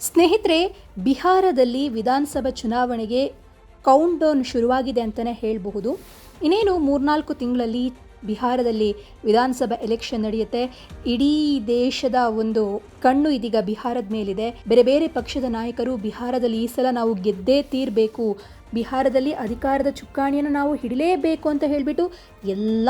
ಸ್ನೇಹಿತರೆ, ಬಿಹಾರದಲ್ಲಿ ವಿಧಾನಸಭಾ ಚುನಾವಣೆಗೆ ಕೌಂಟ್ ಡೌನ್ ಶುರುವಾಗಿದೆ ಅಂತಲೇ ಹೇಳಬಹುದು. ಇನ್ನೇನು ಮೂರ್ನಾಲ್ಕು ತಿಂಗಳಲ್ಲಿ ಬಿಹಾರದಲ್ಲಿ ವಿಧಾನಸಭಾ ಎಲೆಕ್ಷನ್ ನಡೆಯುತ್ತೆ. ಇಡೀ ದೇಶದ ಒಂದು ಕಣ್ಣು ಇದೀಗ ಬಿಹಾರದ ಮೇಲಿದೆ. ಬೇರೆ ಬೇರೆ ಪಕ್ಷದ ನಾಯಕರು ಬಿಹಾರದಲ್ಲಿ ಈ ಸಲ ನಾವು ಗೆದ್ದೇ ತೀರಬೇಕು. ಬಿಹಾರದಲ್ಲಿ ಅಧಿಕಾರದ ಚುಕ್ಕಾಣಿಯನ್ನು ನಾವು ಹಿಡಿಲೇಬೇಕು ಅಂತ ಹೇಳಿಬಿಟ್ಟು ಎಲ್ಲ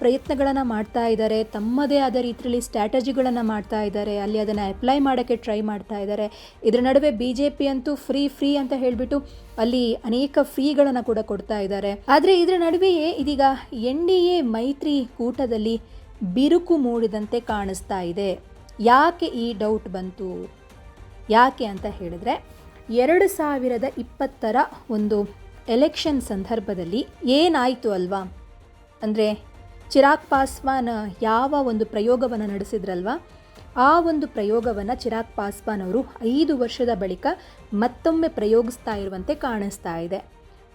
ಪ್ರಯತ್ನಗಳನ್ನು ಮಾಡ್ತಾ ಇದ್ದಾರೆ, ತಮ್ಮದೇ ಆದ ರೀತಿಯಲ್ಲಿ ಸ್ಟ್ರಾಟಜಿಗಳನ್ನು ಮಾಡ್ತಾ ಇದ್ದಾರೆ, ಅಲ್ಲಿ ಅದನ್ನು ಅಪ್ಲೈ ಮಾಡೋಕ್ಕೆ ಟ್ರೈ ಮಾಡ್ತಾ ಇದ್ದಾರೆ. ಇದರ ನಡುವೆ ಬಿ ಜೆ ಪಿ ಅಂತೂ ಫ್ರೀ ಫ್ರೀ ಅಂತ ಹೇಳಿಬಿಟ್ಟು ಅಲ್ಲಿ ಅನೇಕ ಫ್ರೀಗಳನ್ನು ಕೂಡ ಕೊಡ್ತಾ ಇದ್ದಾರೆ. ಆದರೆ ಇದರ ನಡುವೆಯೇ ಇದೀಗ ಎನ್ ಡಿ ಎ ಮೈತ್ರಿ ಕೂಟದಲ್ಲಿ ಬಿರುಕು ಮೂಡಿದಂತೆ ಕಾಣಿಸ್ತಾ ಇದೆ. ಯಾಕೆ ಈ ಡೌಟ್ ಬಂತು? ಯಾಕೆ ಅಂತ ಹೇಳಿದ್ರೆ, ಎರಡು ಸಾವಿರದ ಇಪ್ಪತ್ತರ ಒಂದು ಎಲೆಕ್ಷನ್ ಸಂದರ್ಭದಲ್ಲಿ ಏನಾಯಿತು ಅಲ್ವಾ? ಅಂದರೆ ಚಿರಾಗ್ ಪಾಸ್ವಾನ್ ಯಾವ ಒಂದು ಪ್ರಯೋಗವನ್ನು ನಡೆಸಿದ್ರಲ್ವಾ? ಆ ಒಂದು ಪ್ರಯೋಗವನ್ನು ಚಿರಾಗ್ ಪಾಸ್ವಾನ್ ಅವರು ಐದು ವರ್ಷದ ಬಳಿಕ ಮತ್ತೊಮ್ಮೆ ಪ್ರಯೋಗಿಸ್ತಾ ಇರುವಂತೆ ಕಾಣಿಸ್ತಾ ಇದೆ.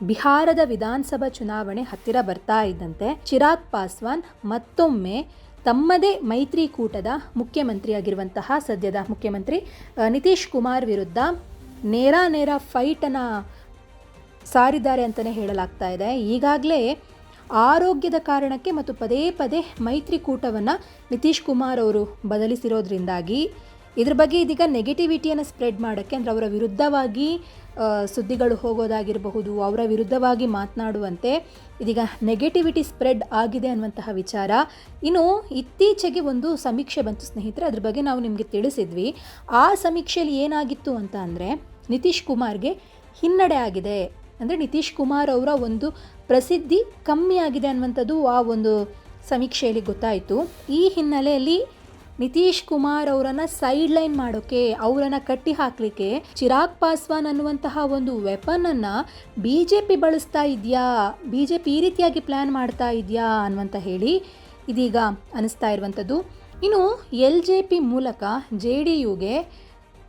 ಬಿಹಾರದ ವಿಧಾನಸಭಾ ಚುನಾವಣೆ ಹತ್ತಿರ ಬರ್ತಾ ಇದ್ದಂತೆ ಚಿರಾಗ್ ಪಾಸ್ವಾನ್ ಮತ್ತೊಮ್ಮೆ ತಮ್ಮದೇ ಮೈತ್ರಿಕೂಟದ ಮುಖ್ಯಮಂತ್ರಿಯಾಗಿರುವಂತಹ ಸದ್ಯದ ಮುಖ್ಯಮಂತ್ರಿ ನಿತೀಶ್ ಕುಮಾರ್ ವಿರುದ್ಧ ನೇರ ನೇರ ಫೈಟನ್ನು ಸಾರಿದ್ದಾರೆ ಅಂತಲೇ ಹೇಳಲಾಗ್ತಾ ಇದೆ. ಈಗಾಗಲೇ ಆರೋಗ್ಯದ ಕಾರಣಕ್ಕೆ ಮತ್ತು ಪದೇ ಪದೇ ಮೈತ್ರಿಕೂಟವನ್ನು ನಿತೀಶ್ ಕುಮಾರ್ ಅವರು ಬದಲಿಸಿರೋದ್ರಿಂದಾಗಿ ಇದ್ರ ಬಗ್ಗೆ ಇದೀಗ ನೆಗೆಟಿವಿಟಿಯನ್ನು ಸ್ಪ್ರೆಡ್ ಮಾಡೋಕ್ಕೆ ಅಂದರೆ ಅವರ ವಿರುದ್ಧವಾಗಿ ಸುದ್ದಿಗಳು ಹೋಗೋದಾಗಿರಬಹುದು, ಅವರ ವಿರುದ್ಧವಾಗಿ ಮಾತನಾಡುವಂತೆ ಇದೀಗ ನೆಗೆಟಿವಿಟಿ ಸ್ಪ್ರೆಡ್ ಆಗಿದೆ ಅನ್ನುವಂತಹ ವಿಚಾರ. ಇನ್ನು ಇತ್ತೀಚೆಗೆ ಒಂದು ಸಮೀಕ್ಷೆ ಬಂತು ಸ್ನೇಹಿತರೆ, ಅದ್ರ ಬಗ್ಗೆ ನಾವು ನಿಮಗೆ ತಿಳಿಸಿದ್ವಿ. ಆ ಸಮೀಕ್ಷೆಯಲ್ಲಿ ಏನಾಗಿತ್ತು ಅಂತ ಅಂದರೆ ನಿತೀಶ್ ಕುಮಾರ್ಗೆ ಹಿನ್ನಡೆ ಆಗಿದೆ. ಅಂದರೆ ನಿತೀಶ್ ಕುಮಾರ್ ಅವರ ಒಂದು ಪ್ರಸಿದ್ಧಿ ಕಮ್ಮಿ ಆಗಿದೆ ಅನ್ನುವಂಥದ್ದು ಆ ಒಂದು ಸಮೀಕ್ಷೆಯಲ್ಲಿ ಗೊತ್ತಾಯಿತು. ಈ ಹಿನ್ನೆಲೆಯಲ್ಲಿ ನಿತೀಶ್ ಕುಮಾರ್ ಅವರನ್ನು ಸೈಡ್ ಲೈನ್ ಮಾಡೋಕ್ಕೆ ಅವರನ್ನು ಕಟ್ಟಿ ಹಾಕಲಿಕ್ಕೆ ಚಿರಾಗ್ ಪಾಸ್ವಾನ್ ಅನ್ನುವಂತಹ ಒಂದು ವೆಪನನ್ನು ಬಿ ಜೆ ಪಿ ಬಳಸ್ತಾ ಇದೆಯಾ? ಬಿ ಜೆ ಪಿ ಈ ರೀತಿಯಾಗಿ ಪ್ಲ್ಯಾನ್ ಮಾಡ್ತಾ ಇದೆಯಾ ಅನ್ನುವಂತ ಹೇಳಿ ಇದೀಗ ಅನಿಸ್ತಾ ಇರುವಂಥದ್ದು. ಇನ್ನು ಎಲ್ ಜೆ ಪಿ ಮೂಲಕ ಜೆ ಡಿ ಯುಗೆ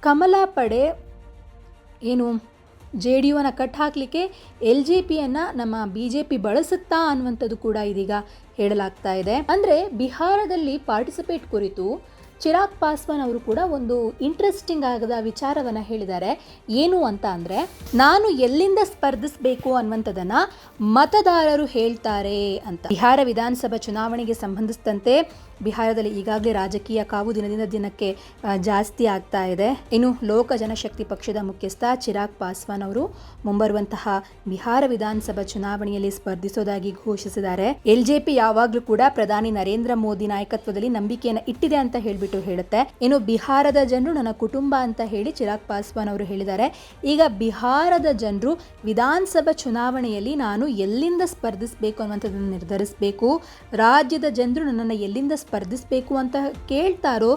ಕಮಲ ಪಡೆ ಏನು ಜೆ ಡಿ ಯುವನ್ನು ಕಟ್ ಹಾಕಲಿಕ್ಕೆ ಎಲ್ ಜೆ ಪಿಯನ್ನು ನಮ್ಮ ಬಿ ಜೆ ಪಿ ಬಳಸುತ್ತಾ ಅನ್ನುವಂಥದ್ದು ಕೂಡ ಇದೀಗ ಹೇಳಲಾಗ್ತಾ ಇದೆ. ಅಂದರೆ ಬಿಹಾರದಲ್ಲಿ ಪಾರ್ಟಿಸಿಪೇಟ್ ಕುರಿತು ಚಿರಾಗ್ ಪಾಸ್ವಾನ್ ಅವರು ಕೂಡ ಒಂದು ಇಂಟ್ರೆಸ್ಟಿಂಗ್ ಆಗದ ವಿಚಾರವನ್ನು ಹೇಳಿದ್ದಾರೆ. ಏನು ಅಂತ ಅಂದರೆ, ನಾನು ಎಲ್ಲಿಂದ ಸ್ಪರ್ಧಿಸಬೇಕು ಅನ್ನುವಂಥದ್ದನ್ನು ಮತದಾರರು ಹೇಳ್ತಾರೆ ಅಂತ. ಬಿಹಾರ ವಿಧಾನಸಭಾ ಚುನಾವಣೆಗೆ ಸಂಬಂಧಿಸಿದಂತೆ ಬಿಹಾರದಲ್ಲಿ ಈಗಾಗಲೇ ರಾಜಕೀಯ ಕಾವು ದಿನದಿಂದ ದಿನಕ್ಕೆ ಜಾಸ್ತಿ ಆಗ್ತಾ ಇದೆ. ಇನ್ನು ಲೋಕ ಜನಶಕ್ತಿ ಪಕ್ಷದ ಮುಖ್ಯಸ್ಥ ಚಿರಾಗ್ ಪಾಸ್ವಾನ್ ಅವರು ಮುಂಬರುವಂತಹ ಬಿಹಾರ ವಿಧಾನಸಭಾ ಚುನಾವಣೆಯಲ್ಲಿ ಸ್ಪರ್ಧಿಸೋದಾಗಿ ಘೋಷಿಸಿದ್ದಾರೆ. ಎಲ್ ಜೆ ಪಿ ಯಾವಾಗಲೂ ಕೂಡ ಪ್ರಧಾನಿ ನರೇಂದ್ರ ಮೋದಿ ನಾಯಕತ್ವದಲ್ಲಿ ನಂಬಿಕೆಯನ್ನು ಇಟ್ಟಿದೆ ಅಂತ ಹೇಳಿಬಿಟ್ಟು ಹೇಳುತ್ತೆ. ಇನ್ನು ಬಿಹಾರದ ಜನರು ನನ್ನ ಕುಟುಂಬ ಅಂತ ಹೇಳಿ ಚಿರಾಗ್ ಪಾಸ್ವಾನ್ ಅವರು ಹೇಳಿದ್ದಾರೆ. ಈಗ ಬಿಹಾರದ ಜನರು ವಿಧಾನಸಭಾ ಚುನಾವಣೆಯಲ್ಲಿ ನಾನು ಎಲ್ಲಿಂದ ಸ್ಪರ್ಧಿಸಬೇಕು ಅನ್ನುವಂಥದ್ದನ್ನು ನಿರ್ಧರಿಸಬೇಕು. ರಾಜ್ಯದ ಜನರು ನನ್ನನ್ನು ಎಲ್ಲಿಂದ ಸ್ಪರ್ಧಿಸಬೇಕು ಅಂತ ಕೇಳ್ತಾರೋ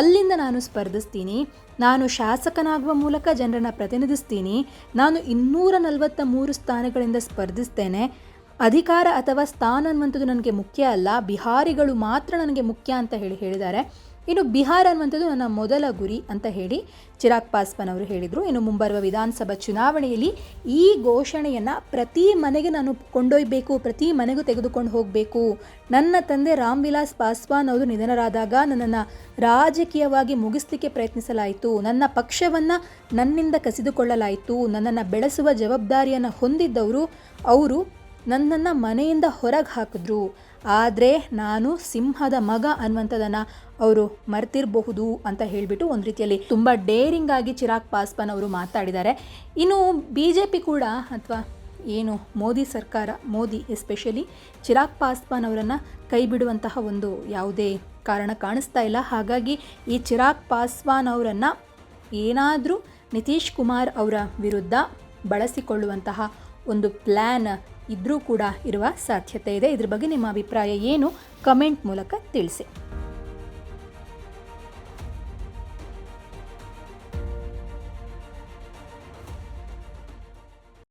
ಅಲ್ಲಿಂದ ನಾನು ಸ್ಪರ್ಧಿಸ್ತೀನಿ. ನಾನು ಶಾಸಕನಾಗುವ ಮೂಲಕ ಜನರನ್ನು ಪ್ರತಿನಿಧಿಸ್ತೀನಿ. ನಾನು ಇನ್ನೂರ ನಲವತ್ತ ಮೂರು ಸ್ಥಾನಗಳಿಂದ ಸ್ಪರ್ಧಿಸ್ತೇನೆ. ಅಧಿಕಾರ ಅಥವಾ ಸ್ಥಾನ ಅನ್ನುವಂಥದ್ದು ನನಗೆ ಮುಖ್ಯ ಅಲ್ಲ. ಬಿಹಾರಿಗಳು ಮಾತ್ರ ನನಗೆ ಮುಖ್ಯ ಅಂತ ಹೇಳಿ ಹೇಳಿದ್ದಾರೆ. ಇನ್ನು ಬಿಹಾರ ಅನ್ನುವಂಥದ್ದು ನನ್ನ ಮೊದಲ ಗುರಿ ಅಂತ ಹೇಳಿ ಚಿರಾಗ್ ಪಾಸ್ವಾನ್ ಅವರು ಹೇಳಿದರು. ಇನ್ನು ಮುಂಬರುವ ವಿಧಾನಸಭಾ ಚುನಾವಣೆಯಲ್ಲಿ ಈ ಘೋಷಣೆಯನ್ನು ಪ್ರತಿ ಮನೆಗೆ ನಾನು ಕೊಂಡೊಯ್ಯಬೇಕು ಪ್ರತಿ ಮನೆಗೂ ತೆಗೆದುಕೊಂಡು ಹೋಗಬೇಕು. ನನ್ನ ತಂದೆ ರಾಮ್ ವಿಲಾಸ್ ಪಾಸ್ವಾನ್ ಅವರು ನಿಧನರಾದಾಗ ನನ್ನನ್ನು ರಾಜಕೀಯವಾಗಿ ಮುಗಿಸ್ಲಿಕ್ಕೆ ಪ್ರಯತ್ನಿಸಲಾಯಿತು. ನನ್ನ ಪಕ್ಷವನ್ನು ನನ್ನಿಂದ ಕಸಿದುಕೊಳ್ಳಲಾಯಿತು. ನನ್ನನ್ನು ಬೆಳೆಸುವ ಜವಾಬ್ದಾರಿಯನ್ನು ಹೊಂದಿದ್ದವರು ಅವರು ನನ್ನನ್ನು ಮನೆಯಿಂದ ಹೊರಗೆ ಹಾಕಿದ್ರು. ಆದರೆ ನಾನು ಸಿಂಹದ ಮಗ ಅನ್ನುವಂಥದ್ದನ್ನು ಅವರು ಮರ್ತಿರಬಹುದು ಅಂತ ಹೇಳಿಬಿಟ್ಟು ಒಂದು ರೀತಿಯಲ್ಲಿ ತುಂಬ ಡೇರಿಂಗ್ ಆಗಿ ಚಿರಾಗ್ ಪಾಸ್ವಾನ್ ಅವರು ಮಾತಾಡಿದ್ದಾರೆ ಇನ್ನು ಬಿ ಜೆ ಪಿ ಕೂಡ ಅಥವಾ ಏನು ಮೋದಿ ಸರ್ಕಾರ, ಮೋದಿ ಎಸ್ಪೆಷಲಿ ಚಿರಾಗ್ ಪಾಸ್ವಾನ್ ಅವರನ್ನು ಕೈ ಬಿಡುವಂತಹ ಒಂದು ಯಾವುದೇ ಕಾರಣ ಕಾಣಿಸ್ತಾ ಇಲ್ಲ. ಹಾಗಾಗಿ ಈ ಚಿರಾಗ್ ಪಾಸ್ವಾನ್ ಅವರನ್ನು ಏನಾದರೂ ನಿತೀಶ್ ಕುಮಾರ್ ಅವರ ವಿರುದ್ಧ ಬಳಸಿಕೊಳ್ಳುವಂತಹ ಒಂದು ಪ್ಲ್ಯಾನ್ ಇದ್ರೂ ಕೂಡ ಇರುವ ಸಾಧ್ಯತೆ ಇದೆ. ಇದ್ರ ಬಗ್ಗೆ ನಿಮ್ಮ ಅಭಿಪ್ರಾಯ ಏನು? ಕಮೆಂಟ್ ಮೂಲಕ ತಿಳಿಸಿ.